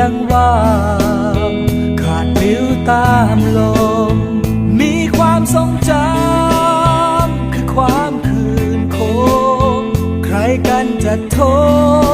ดังว่าขาดลิ้วตามลม มีความทรงจำคือความคืนโคงใครกันจะโทษ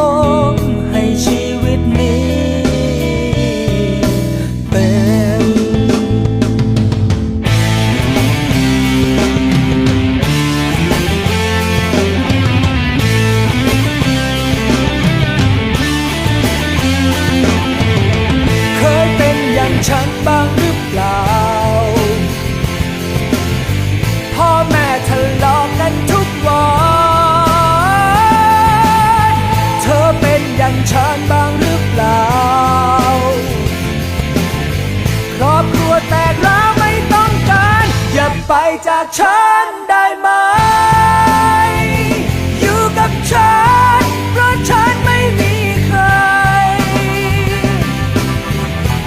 ฉันบ้างหรือเปล่า ครอบครัวแตกร้าวไม่ต้องการ อย่าไปจากฉันได้ไหม อยู่กับฉัน เพราะฉันไม่มีใคร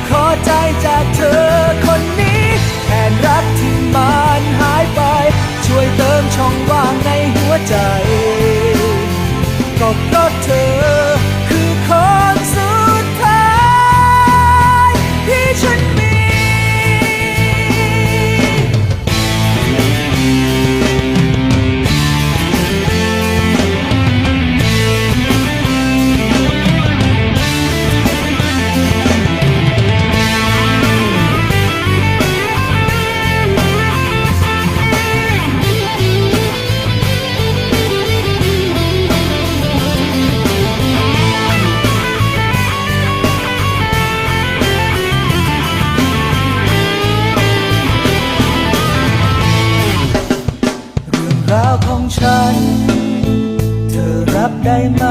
ขอใจจากเธอคนนี้ แทนรักที่มันหายไป ช่วยเติมช่องว่างในหัวใจ ฉัน เธอรับได้ไหม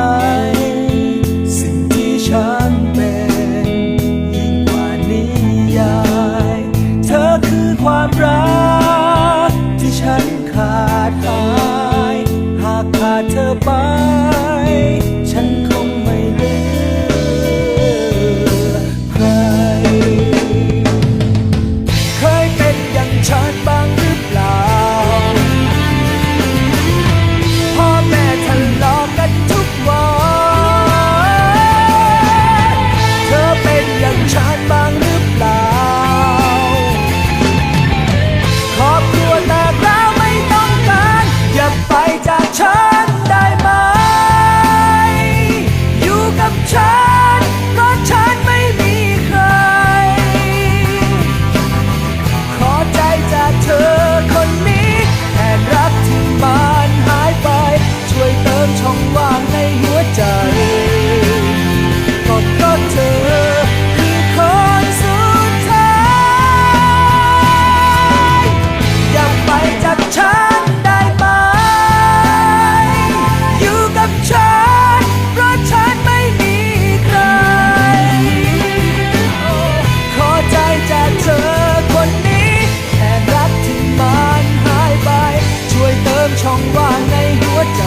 ช่องว่างในหัวใจ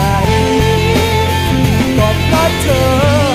กอเพราเธอ